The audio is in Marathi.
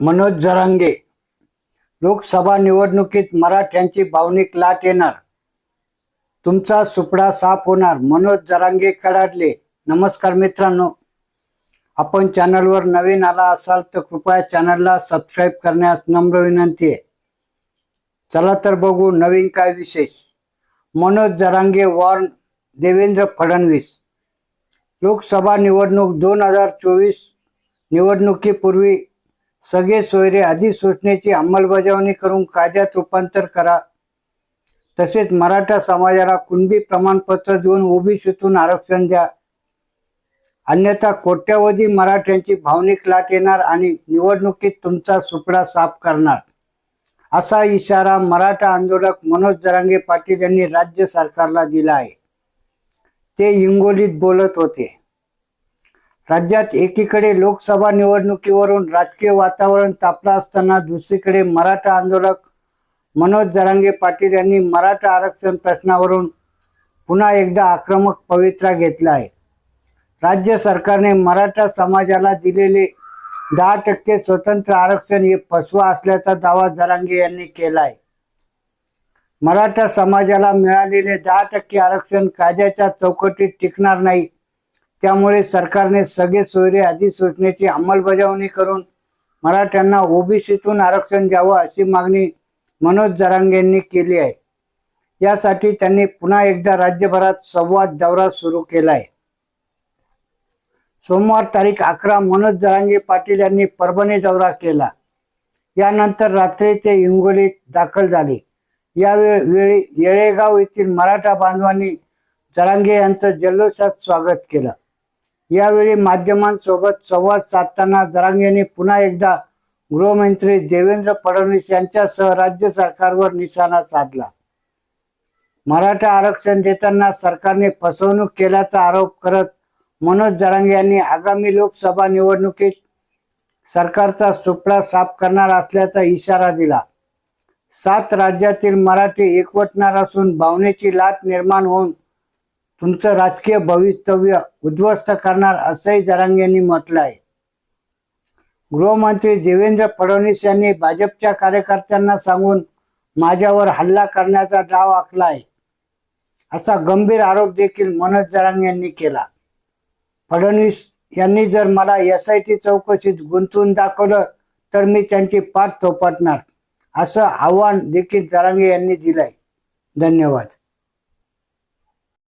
मनोज जरांगे. लोकसभा निवडणुकीत मराठ्यांची भावनिक लाट येणार. तुमचा सुपडा साफ होणार. मनोज जरांगे कडाडले नमस्कार मित्रांनो. आपण चॅनलवर नवीन आला असाल तर कृपया चॅनलला सबस्क्राईब करण्यास नम्र विनंती आहे. चला तर बघू नवीन काय विशेष. मनोज जरांगे वॉर्न देवेंद्र फडणवीस. लोकसभा निवडणूक दोन हजार चोवीस निवडणुकीपूर्वी सगळे सोयरे अधिसूचनेची अंमलबजावणी करून कायद्यात रूपांतर करा. तसेच मराठा समाजाला कुणबी प्रमाणपत्र देऊन ओबीसीतून आरक्षण द्या. अन्यथा कोट्यावधी मराठ्यांची भावनिक लाट येणार आणि निवडणुकीत तुमचा सुपडा साफ करणार. असा इशारा मराठा आंदोलक मनोज जरांगे पाटील यांनी राज्य सरकारला दिला आहे. ते हिंगोलीत बोलत होते. राज्यात एकीकडे लोकसभा निवडणुकीवरून राजकीय वातावरण तापलं असताना दुसरीकडे मराठा आंदोलक मनोज जरांगे पाटील यांनी मराठा आरक्षण प्रश्नावरून पुन्हा एकदा आक्रमक पवित्रा घेतला आहे राज्य सरकारने मराठा समाजाला दिलेले दहा टक्के स्वतंत्र आरक्षण हे फसवा असल्याचा दावा जरांगे यांनी केला आहे मराठा समाजाला मिळालेले दहा टक्के आरक्षण कायद्याच्या चौकटीत टिकणार नाही त्यामुळे सरकारने सगळे सोयरे अधिसूचनेची अंमलबजावणी करून मराठ्यांना ओबीसीतून आरक्षण द्यावं अशी मागणी मनोज जरांगेंनी केली आहे. यासाठी त्यांनी पुन्हा एकदा राज्यभरात संवाद दौरा सुरू केला आहे सोमवार तारीख अकरा मनोज जरांगे पाटील यांनी परभणी दौरा केला. यानंतर रात्री ते हिंगोलीत दाखल झाले. यावेळी येळेगाव येथील मराठा बांधवांनी जरांगे यांचं जल्लोषात स्वागत केलं. यावेळी माध्यमांसोबत संवाद साधताना जरांगे यांनी पुन्हा एकदा गृहमंत्री देवेंद्र फडणवीस यांच्यासह राज्य सरकारवर निशाणा साधला. मराठा आरक्षण देताना सरकारने फसवणूक केल्याचा आरोप करत मनोज जरांगे यांनी आगामी लोकसभा निवडणुकीत सरकारचा सुपडा साफ करणार असल्याचा इशारा दिला. सात राज्यातील मराठी एकवटणार असून भावनेची लाट निर्माण होऊन तुमचं राजकीय भवितव्य उद्ध्वस्त करणार असंही जरांगे यांनी म्हटलं आहे गृहमंत्री देवेंद्र फडणवीस यांनी भाजपच्या कार्यकर्त्यांना सांगून माझ्यावर हल्ला करण्याचा डाव आखला आहे असा गंभीर आरोप देखील मनोज जरांग यांनी केला. फडणवीस यांनी जर मला एस आय टी चौकशीत गुंतवून दाखवलं तर मी त्यांची पाठ थोपटणार असं आव्हान देखील जरांगे यांनी दिलंय. धन्यवाद.